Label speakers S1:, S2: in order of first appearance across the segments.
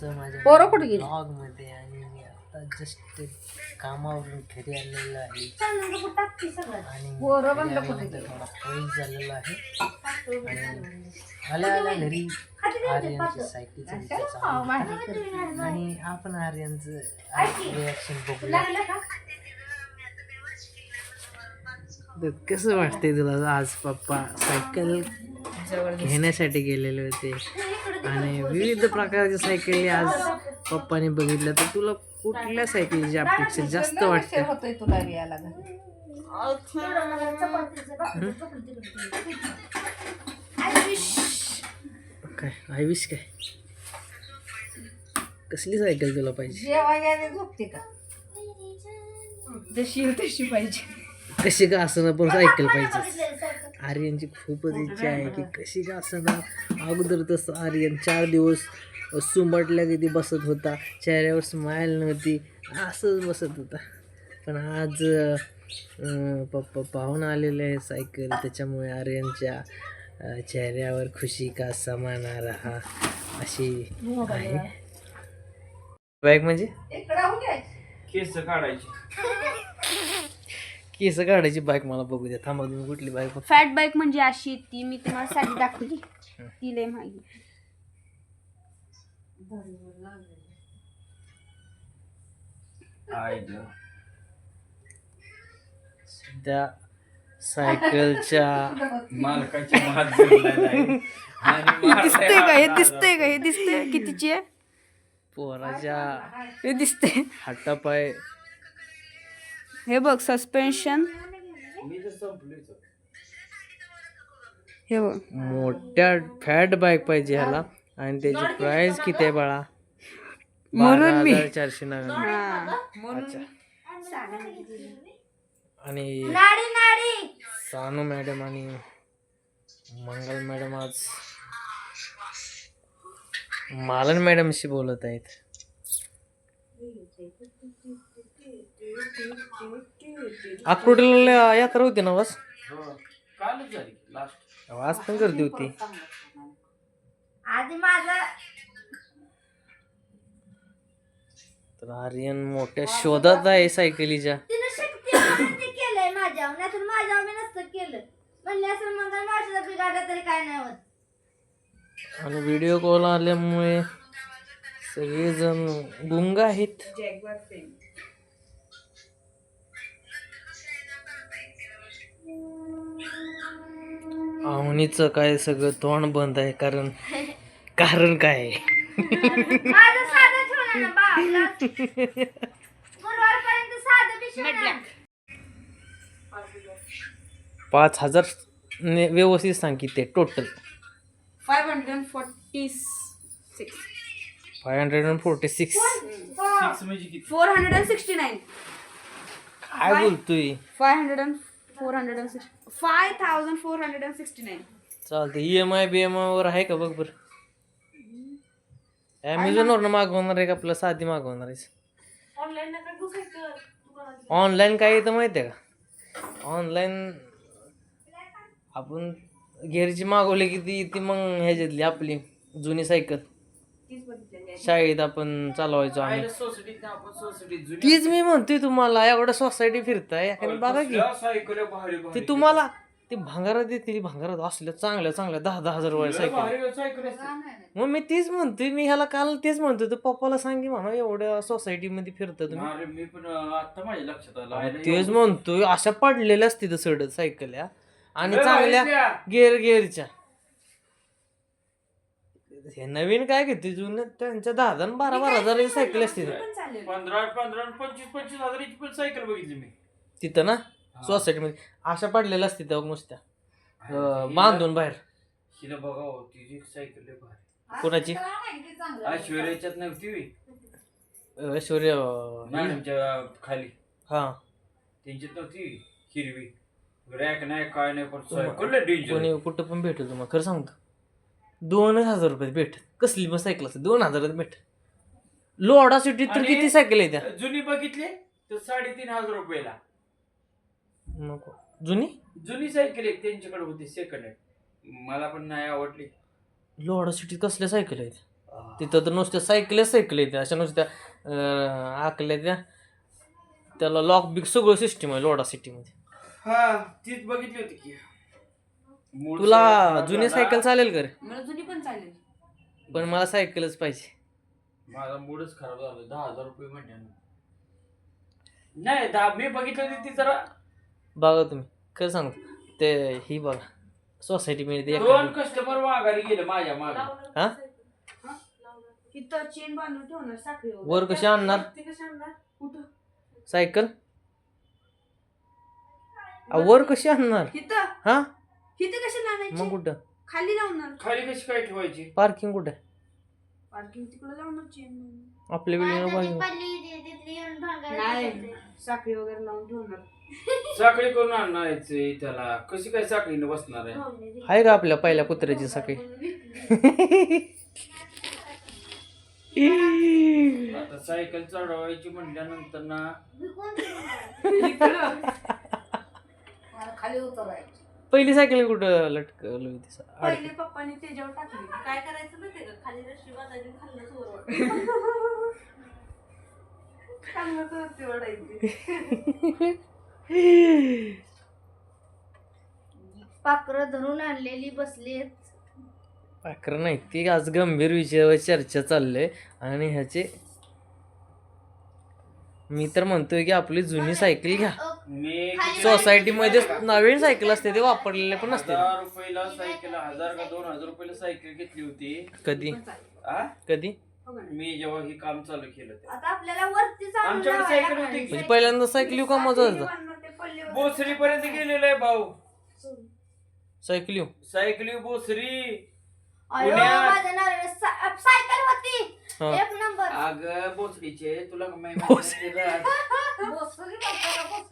S1: पोरं कुठे गेली?
S2: ब्लॉगमध्ये आणि मी आता जस्ट कामावरून घरी आलेलो आहे. आणि
S1: पोरं बंद कुठे
S2: आल्यानंतर थोडा पाऊस झालेला आहे. आणि आल्या आल्या घरी आर्यनची आहे. आणि आपण आर्यनचं रिॲक्शन बघूया. तर कसं वाटतंय तुला आज पप्पा? सायकल घेण्यासाठी गेलेले होते. आणि विविध प्रकारच्या सायकली आज पप्पाने बघितल्या तर तुला कुठल्या सायकलीची अपेक्षा जास्त वाटते?
S1: तुला यायला.
S2: काय? आय विश काय? कसली सायकल तुला पाहिजे?
S1: जेव्हा गेले झोपते का? जशी तशी पाहिजे.
S2: कशी का असं पण सायकल पाहिजे आर्यनची खूपच इच्छा आहे की कशी का असं अगोदर तसं आर्यन चार दिवस सुंबटल्या किती बसत होता. चेहऱ्यावर स्माईल नव्हती. असंच बसत होता. पण आज पप्पा पाहून आलेले आहे सायकल. त्याच्यामुळे आर्यनच्या चेहऱ्यावर खुशी का समाना रहा अशी आहे. बॅग म्हणजे?
S1: हो
S3: केस काढायची.
S2: केस काढायची बाईक मला बघू द्या. थांबा तुम्ही कुठली बाईक
S4: फॅट बाईक म्हणजे अशी ती मी तुम्हाला साडी दाखवली. ती लय माहिती
S2: त्या सायकलच्या
S3: मालकाची महाग
S4: दिसतंय का? हे दिसतंय का? हे दिसतंय कितीची आहे?
S2: पोराच्या
S4: हे दिसते
S2: हातापाय
S4: हे बघ सस्पेन्शन. हे बघ.
S2: मोठ्या फॅट बाईक पाहिजे ह्याला. आणि त्याची प्राइस किती आहे बाळा?
S4: म्हणून मी-
S2: चारशे नव्याण्णव. अच्छा. आणि
S4: नाडी नाडी.
S2: सानू मॅडम आणि मंगल मॅडम आज मालन मॅडमशी बोलत आहेत. अक्रोडला यात्रा होती ना वास?
S3: हो. कालच झाली लास्ट
S2: वास पण गर्दी होती.
S4: आधी माझा
S2: तर आर्यन मोठ्या शोधात आहे सायकलीच्या.
S4: तिने शक्ती शक्ती केलंय माझ्या नाहीतर माझ्या मी नसतं केलं. म्हणले असं मंगल मावशीचा बिघाडला तरी काय नाही होत.
S2: आणि व्हिडिओ कॉल आल्यामुळे सगळेजण गुंग आहेत. आवणीचं काय सगळं तोंड बंद आहे कारण कारण काय? आहे?
S4: माझं साधं ठेवलं ना बाबला गुरुवारपर्यंत साधं बी शिवणार.
S2: पाच हजार ने व्यवस्थित सांग की ते total
S4: five hundred forty six
S2: five hundred and forty six
S4: four hundred and sixty nine
S2: काय बोलतोय?
S4: Five hundred and four hundred and sixty five thousand four hundred and sixty nine.
S2: चालतं E M I B M I वर आहे का? बघ बरं. ॲमेझॉनवरनं मागवणार आहे का? आपलं साधी मागवणार आहे ऑनलाईन काय येतं माहिती आहे का? ऑनलाईन आपण गेअरची मागवली की ती ती मग ह्याच्यातली आपली जुनी सायकल. शाळेत आपण चालवायचो आम्ही.
S3: सोसायटीत आपण सोसायटीत जुनी
S2: तीच मी म्हणतोय तुम्हाला एवढं सोसायटी फिरताय एखादी बघा की
S3: कसल्या सायकल्या भारी भारी.
S2: ते तुम्हाला ते भांगारात देते भांगारात असल्या चांगल्या चांगल्या दहा दहा हजार रुपये सायकल.
S3: भारी सायकल असते.
S2: मग मी तेच म्हणतोय मी ह्याला काल तेच म्हणतोय तर पप्पाला सांगी म्हणा एवढ्या सोसायटी मध्ये फिरता तुम्ही.
S3: अरे मी पण अं, आता माझ्या लक्षात आलं. आयला
S2: तेच म्हणतोय अशा पडलेल्या असते तर सडत सायकल्या आणि
S3: लय
S2: चांगल्या
S3: त्या.
S2: गेअर गेअरच्या. हे नवीन काय घेते जुने त्यांच्या दहा हजार आणि बारा बारा हजार सायकल असते
S3: पंधरा पंधरा आणि पंचवीस पंचवीस हजाराची पण सायकल बघितली मी.
S2: तिथं ना? सोसायटी मध्ये अशा पडलेल्या असते त्या नुसत्या. अं, बांधून बाहेर.
S3: हिला बघा हो, तिची सायकल लय भारी.
S2: कोणाची?
S3: ऐश्वर्याच्यात नव्हती होय.
S2: ऐश्वर्या अं,
S3: मॅडमच्या खाली.
S2: हा.
S3: त्यांच्यात नव्हती हिरवी. रॅक नाही काय नाही पण सायकल लय डेंजर
S2: कोणी कुठं पण भेटेल तुम्हाला खरं सांगतो. दोन हजार रुपये भेट. कसली पण सायकल असते दोन हजारात भेट. लोडा सिटीत तर
S3: आणि-
S2: किती सायकल आहे त्या?
S3: जुनी बघितली? तर साडेतीन हजार रुपयाला.
S2: नको. जुनी?
S3: जुनी सायकल एक त्यांच्याकडे होती सेकंड हँड मला पण नाही आवडली.
S2: लोडा सिटीत कसल्या सायकल आहेत? तिथं तर नुसत्या सायकल सायकल येते अशा नुसत्या अं, आकल्या त्या. त्याला लॉक बिक सगळं सिस्टीम आहे लोडा सिटीमध्ये
S3: हा तीच बघितली होती की.
S2: तुला जुनी. सायकल चालेल का रे?
S1: मला जुनी पण चालेल.
S2: पण मला सायकलच पाहिजे.
S3: माझा मूडच खराब झाला. दहा हजार रुपये म्हणजे नाही दहा मी बघितली ती जरा.
S2: बघा तुम्ही. खरं सांगतो ते ही बघा. सोसायटी मिळते
S3: दोन कस्टमर माघारी गेले माझ्या मागे.
S2: हा?
S1: इथं चेन बांधून ठेवणार साखळी वगैरे.
S2: वर कशी आणणार?
S1: ते कशी आणणार? कुठं?
S2: सायकल? वर कशी आणणार?
S1: इथं.
S2: हा?
S1: इथं कशी
S2: मग
S1: लावायची
S2: कुठं?
S1: खाली लावणार.
S3: खाली कशी काय ठेवायची?
S2: पार्किंग कुठं? आहे?
S1: पार्किंग तिकडे लावणार चेन
S2: आपल्या बिल्डिंग
S4: पडली ती- तिथली येऊन
S1: नाही. साखळी वगैरे लावून ठेवणार.
S3: साखळी करून आणायचे त्याला? कशी काय साखळीने बसणार आहे.
S2: आहे का आपल्या पहिल्या कुत्र्याची सकाळी
S3: आता सायकल चढवायची म्हटल्यानंतर ना.
S1: मला खाली उतरायची.
S2: पहिली सायकल कुठं लटकवली होती?
S1: पहिले. पप्पाने त्याच्यावर टाकली.
S5: काय करायचं का? खाली रशी बांधायची खाल्लं चोर
S1: चांगलं तर ते ओढायची
S4: पाखरं धरून आणलेली बसली
S2: पाखरं नाही ती. आज गंभीर विषयावर चर्चा चाललंय. आणि ह्याचे मी तर म्हणतोय की आपली जुनी सायकल घ्या.
S3: मी किती-
S2: सोसायटीमध्ये नवीन सायकल असते ते वापरलेले पण असते
S3: हजार रुपयाला सायकल हजार का दोन हजार रुपयाला सायकल घेतली होती.
S2: कधी?
S3: आ?
S2: कधी?
S1: हो?
S3: मी जेव्हा हे काम चालू केलं ते
S4: आता आपल्याला वरती चालून
S3: आमच्याकडे
S4: लावायला
S3: सायकल होती. की?
S2: म्हणजे पहिल्यांदा सायकल येऊ का मजा होता.
S3: बोसरी पर्यंत गेलेलो आहे भाऊ.
S2: सायकल येऊ.
S3: सायकली बोसरी. पुण्यात.
S4: सायकल होती.
S2: हा.
S4: एक नंबर.
S3: अग बोसरीचे तुला का?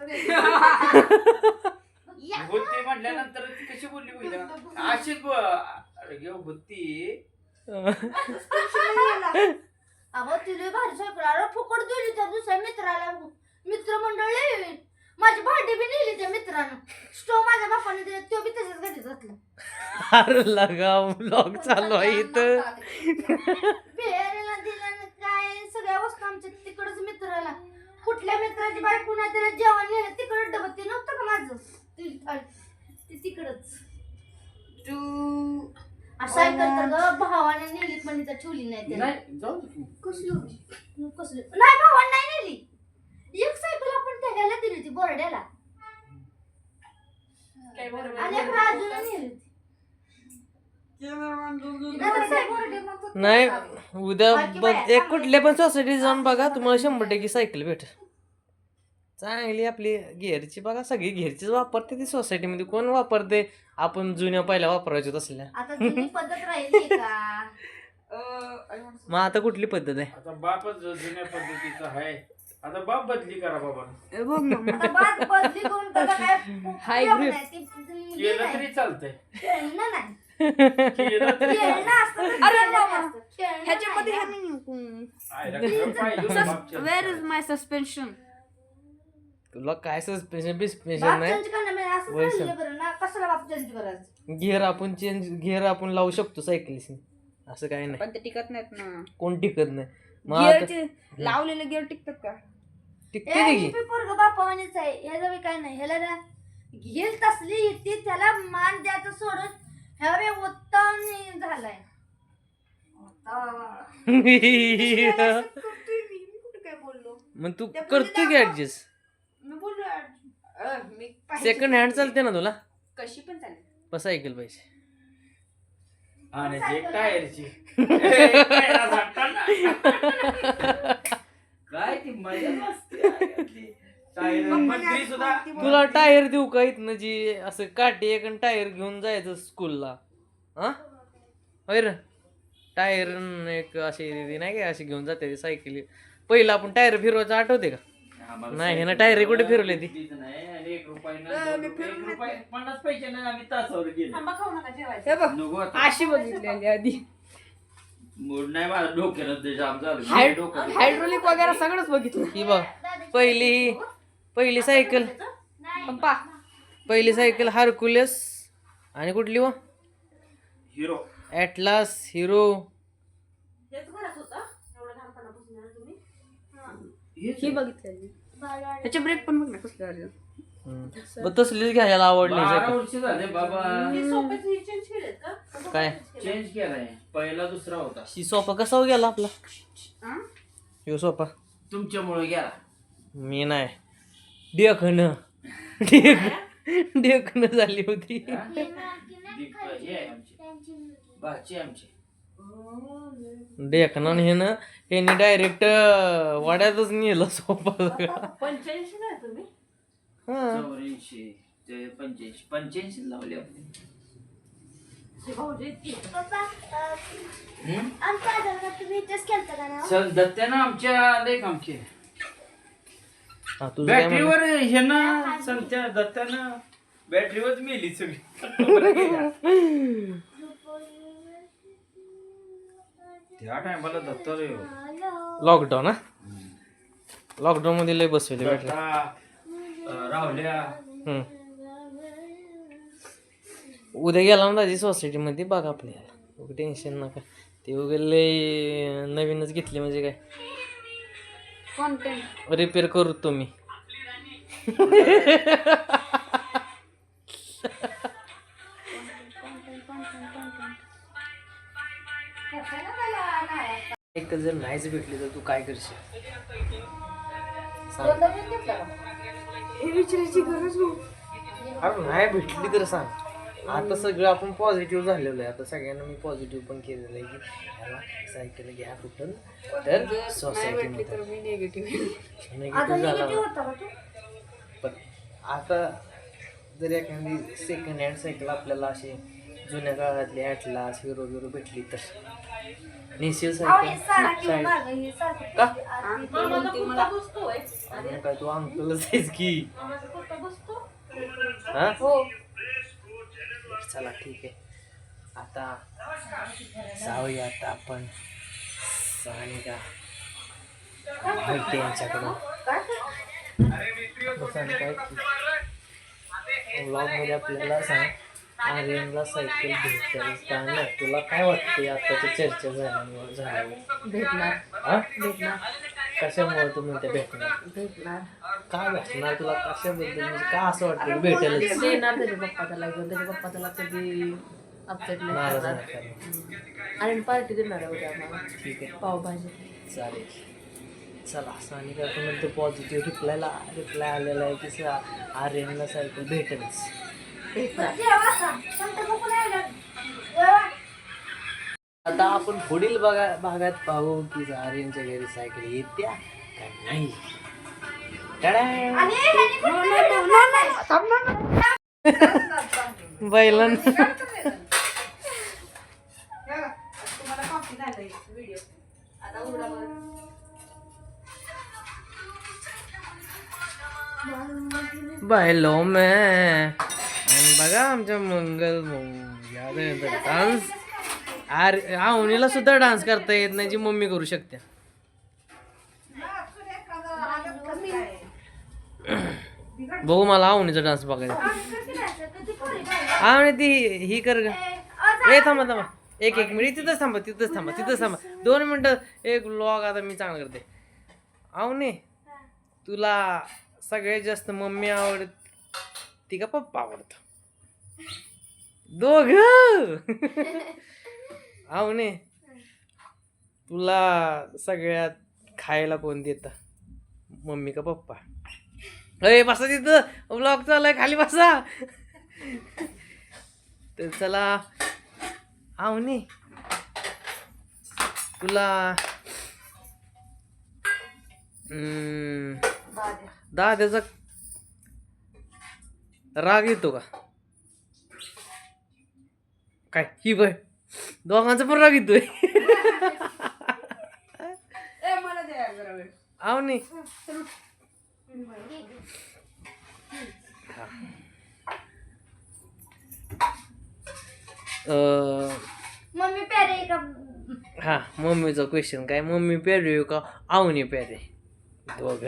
S3: माहिती.
S4: या.
S3: होती म्हटल्यानंतर ती कशी बोलली पहिला? अशीच ब- अरे घेऊ होती
S4: अहो तिला भारी अरे फुकट दिली त्या दुसऱ्या मित्राला. मित्र मंडळ माझी भांडी बी नेली त्या मित्रानं. स्टोव माझ्या बापाने दिला. तो बी तसंच घरीच घातला
S2: अरे लगा ब्लॉग चालू आहे इथं.
S4: कुठल्या मित्राची बायको नाही त्याला जेवण नेलं तिकडं डबं ते नव्हतं का माझं? ती ते तिकडच.
S1: तू
S4: सायकल तर ग भावाने नेली पण इथं ठेवली नाही त्याला.
S3: नाही जाऊ दे तू.
S4: कसली कसली? नाही भावाने नाही नेली. एक सायकल आपण त्या ह्याला दिली होती बोर्ड्याला.
S1: काय बरोबर
S4: आणि एक राजूला नेली होती.
S2: नाही उद्या
S4: बाकी
S2: बघ
S4: बाया,
S2: एक कुठल्या पण सोसायटी जाऊन बघा तुम्हाला शंभर टक्के सायकल भेटेल. चांगली आपली गिअरची बघा सगळी गिअरचीच वापरते ती सोसायटीमध्ये कोण वापरते आपण जुन्या पहिल्या वापरायचो तसल्या
S4: आता जुनी पद्धत राहिली का
S2: मग आता कुठली पद्धत आहे
S3: आता बापच जुन्या पद्धतीचा आहे आता बाप बदली करा बाबा
S1: बघ ना
S4: आता बात बदली करून त्याचा काय उपयोग नाही. ती- ती- हे
S3: केलं
S4: नाही.
S3: तरी चालतंय
S4: खेळणं नाही
S3: केलं तरी
S4: खेळणं असतं तर
S1: अरे
S4: खेळणं
S1: बाबा.
S4: असतं. खेळणं
S1: ह्याच्यामध्ये
S4: नाही.
S1: ह्या नाही
S3: आयला खरं पाहिजे होतं बापच्या.
S1: वेअर इज माय सस्पेन्शन
S2: तुला काय सस्पेन्शन बिस्पेन्शन
S4: बाप
S2: नाही.
S4: म्हणजे असंच
S2: वैसं.
S4: राहिलं बरं ना. कशाला बाप चेंज करायचं?
S2: गिअर आपण चेंज गिअर आपण लावू शकतो सायकलीशी असं काय नाही.
S1: पण ते टिकत नाहीत ना.
S2: कोण टिकत नाही?
S1: लावलेले गिअर टिकतात का?
S2: टिकते
S4: बी बापावानीच आहे. ह्याचं बी काय नाही. ह्याला तसली येते त्याला मान द्यायचं सोडून ह्या बी उत्तम झालाय.
S1: काय बोललो?
S2: मग तू करतो की ऍडजस्ट
S1: अ, मी पाहिजे.
S2: सेकंड हँड चालते ना तुला?
S1: कशी पण चालेल.
S2: पण सायकल पाहिजे
S3: आणि जे टायरची. टायरा झाकताना. काय ती मजा नसते यातली. टायर मंत्री सुद्धा
S2: तुला टायर देऊ का इथनं जी असं काठी एक आणि टायर घेऊन जायचं स्कूलला हा? होय रे. टायर एक अशी नाही का अशी घेऊन जाते सायकल. पहिलं आपण टायर फिरवायचं आठवते का? नाही, ह्यानं
S3: सायकल
S2: टायरे कुठे फिरवली ती?
S3: नाही आम्ही तासावर गेलो.
S5: खाऊ नका जेवायचं.
S1: हे बघ
S3: नको आता.
S1: अशी बघितलेली आधी.
S3: मूड नाही माझं डोक्याला ते जाम झालं.
S1: हायड-
S3: डोकं
S1: हायड्रोलिक वगैरे सगळंच बघितलं.
S2: ही बघ पहिली पहिली सायकल
S1: पप्पा
S2: पहिली सायकल हार्कुलेस आणि कुठली व?
S3: हिरो
S2: ॲटलास हिरो
S5: ना तुम्ही
S1: हे बघितलं
S4: बालवाडी.
S1: त्याचे ब्रेक पण बघ ना कसले
S2: तसलीच घ्यायला आवडली
S3: बारा
S2: सायकल
S3: वर्ष झाले बाबा.
S5: सोप्याचे चेंज केलेत का? का
S2: काय?
S3: चेंज केलाय. पहिला दुसरा होता.
S2: ही सोफा कसा हो गेला आपला?
S1: हा?
S2: ह्यो सोफा
S3: तुमच्यामुळे गेला.
S2: मी नाही. डेखन डेख डेखन झाली होती.
S3: दीप-. हे आहे आमची.
S2: डेखन हे ना ह्यानी डायरेक्ट वाड्यातच नेलं सोफा सगळा
S5: पंच्याऐंशी नाही तुम्ही?
S2: हा.
S3: चौऱ्याऐंशी ते पंच्याऐंशी पंच्याऐंशी लावले
S5: हे
S4: ना?
S3: चल दत्त्यानं आमच्या लय काम केलं.
S2: हा, तुझं काय म्हणणं?
S3: बॅटरीवर हे ना संत्या दत्त्यानं बॅटरीवर मेली सगळी बरं गेल्या. त्या टायमाला दत्ता रे
S2: लॉकडाऊन हा? लॉकडाऊन मध्ये लय बसवले भेटले. हम्म. उद्या गेला ना दाजी सोसायटी मध्ये बघा आपल्याला टेन्शन नका. ते वगैरे लय नवीनच घेतले म्हणजे काय?
S1: कॉन्टेंट
S2: रिपेअर करू तुम्ही. एक जर नाहीच भेटली तर तू काय करशील? सांग.
S1: हे विचारायची गरज नाही.
S2: अरे नाही भेटली तर सांग. आता सगळं आपण पॉझिटिव्ह झालेलं आहे. आता सगळ्यांना मी पॉझिटिव्ह पण केलेलं आहे की ह्याला सायकल घ्या कुठं. तर
S1: नाही
S2: सोसायटी
S1: भेटली तर मी निगेटिव्ह
S4: आता
S2: निगेटिव्ह झाला
S4: निगेटिव्ह होता का तू.
S2: पण आता जर एखादी सेकंड हँड सायकल आपल्याला अशी जुन्या काळातली ॲटलास हिरो हिरो भेटली तर.
S4: हे हे सारखं
S2: का? काय तू अंकलच आहेस की? हा? चला ठीक आहे. आता जाऊया आता आपण. सानिका भेटते यांच्याकडून ब्लॉगमध्ये आपल्याला सांग. आर्यनला सायकल भेटेल का नाही तुला काय वाटते आताच्या चर्चा झाल्यामुळे झाल्यावर
S1: भेटणार.
S2: हा?
S1: भेटणार.
S2: कशामुळे तू म्हणते भेटणार?
S1: भेटणार.
S2: का भेटणार तुला? कशाबद्दल? म्हणजे का असं वाटतं की भेटेलच?
S1: देणार त्याच्या पप्पा त्याला घेऊन त्याच्या पप्पा त्याला कधी अपसेट नाही
S2: नाराज
S1: करणार.
S2: नाही करणार.
S1: आणि पार्टी देणार आहे उद्या आम्हाला.
S2: ठीक आहे.
S1: पावभाजी.
S2: चालेल. चला सानिका नंतर पॉझिटिव्ह रिप्लायला रिप्लाय आलेला आहे की सा आर्यनला सायकल भेटेलच.
S4: आता.
S2: आपण पुढील भागा भागात पाहू की आर्यनच्या घरी सायकल येत्या का नाही. बैलन बैलो में बघा आमच्या मंगल डान्स आर आवणीला सुद्धा डान्स करता येत नाही जी मम्मी करू शकते. बघू मला आवणीचा डान्स बघायचा.
S4: कधी
S2: आवणी ती ही कर ग.
S4: ए,
S2: थांबा थांबा. एक एक मिनिट तिथंच थांबा तिथंच थांबा तिथंच थांबा. दोन मिनटं एक लॉग आता मी चांगलं करते. आवने तुला सगळ्यात जास्त मम्मी आवडत ती का पप्पा आवडतं? दोघ? आवने तुला सगळ्यात खायला कोण देत? मम्मी का पप्पा? अय बसा तिथं. ब्लॉग चालू आहे खाली बसा. तर चला. आवने तुला दाद्याचा राग येतो का? काय? ही बय दोघांचा पण राग येतोय
S1: ए मला द्या जरा वेळ.
S2: आवने अं,
S4: मम्मी प्यारे का?
S2: हा मम्मीचा क्वेश्चन काय? मम्मी प्यारे का? आवनी प्यारे. दोघ.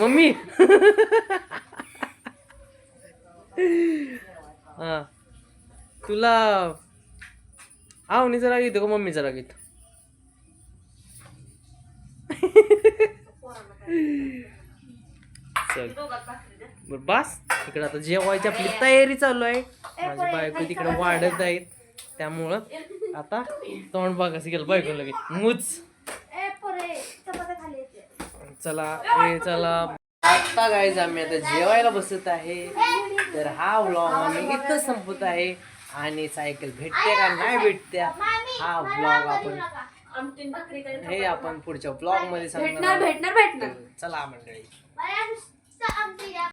S2: मम्मी. हा. तुला आवणीचं राग येतो का मम्मीचा राग येतो? चल. बर बास. तिकडे आता जेवायची आपली तयारी चालू आहे. माझी बायको तिकडे वाढत आहेत. त्यामुळं आता तोंड बघायचं गेलं बायको लगेच. मुच चला ए चला. आता गायज आम्ही आता जेवायला बसत आहे. तर हा व्लॉग आम्ही इथं संपत आहे. आणि सायकल भेटते का नाही भेटत्या हा व्लॉग आपण
S5: आमटीन भाकरी काय
S2: हे आपण पुढच्या
S1: ब्लॉगमध्ये
S2: सांगणार
S1: भेटणार भेटणार.
S2: चला मंडळी.